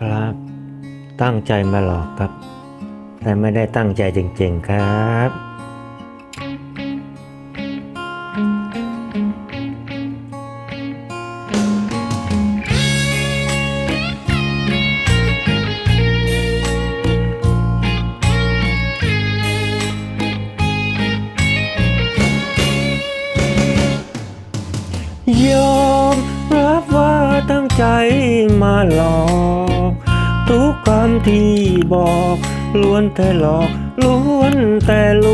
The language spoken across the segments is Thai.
ครับ ตั้งใจมาหลอกครับ แต่ไม่ได้ตั้งใจจริงๆครับยอมรับว่าตั้งใจมาหลอก ทุกคำที่บอก ล้วนแต่หลอก ล้วนแต่ล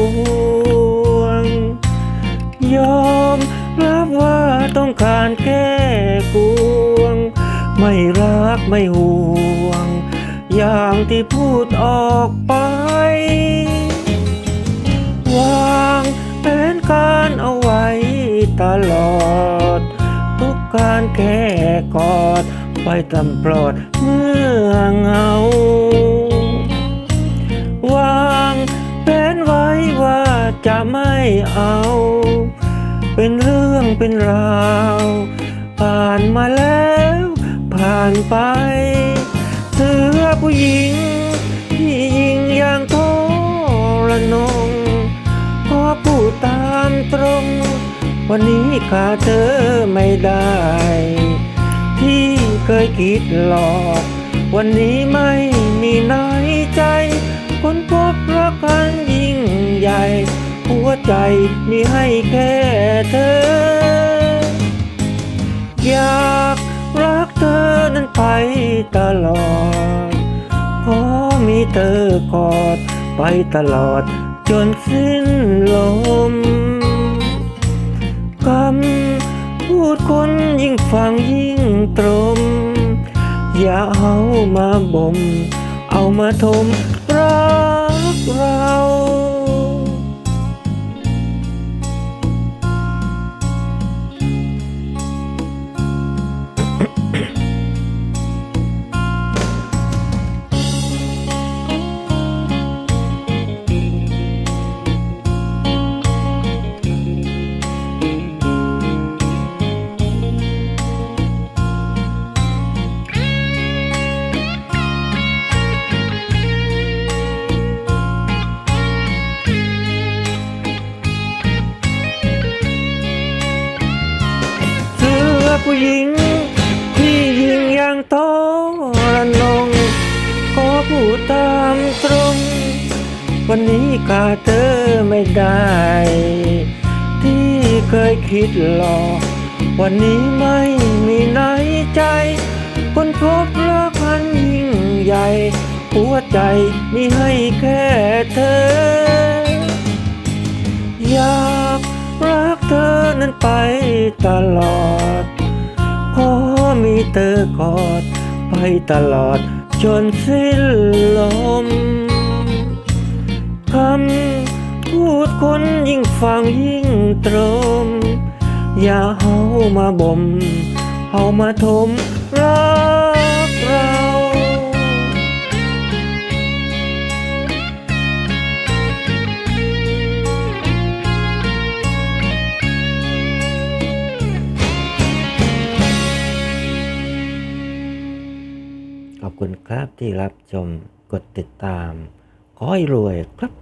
วง ยอมรับว่าต้องการแก้กวง ไม่รักไม่ห่วง อย่างที่พูดออกไป วางแผนการเอาไว้ตลอด การแค่กอดไปตำปลอดเมื่อเงาวางแผนไว้ว่าจะไม่เอา เป็นเรื่องเป็นราว ผ่านมาแล้ว ผ่านไป เสือผู้หญิง วันนี้ขาดเธอไม่ได้ ที่เคยคิดหลอก วันนี้ไม่มีน้อยใจ คนพบรักกันยิ่งใหญ่ หัวใจมีให้แค่เธอ อยากรักเธอนั้นไปตลอด ขอมีเธอกอดไปตลอดจนสิ้นลม คำพูดคนยิ่งฟังยิ่งตรม อย่าเอามาบ่ม เอามาทมรัก ผู้หญิง ที่ยิงอย่างโตระนงขอพูดตามตรง วันนี้ขาเธอไม่ได้ ที่เคยคิดหลอกวันนี้ไม่มีในใจ คนพบรักมันยิ่งใหญ่ หัวใจมีให้แค่เธอ อยากรักเธอนั้นไปตลอด เธอกอด ไปตลอดจนสิ้นลมคำพูดคนยิ่งฟังยิ่งตรม อย่าเฮามาบ่มเฮามาทมรัก ขอบคุณครับที่รับชมกดติดตาม ขอให้รวยครับ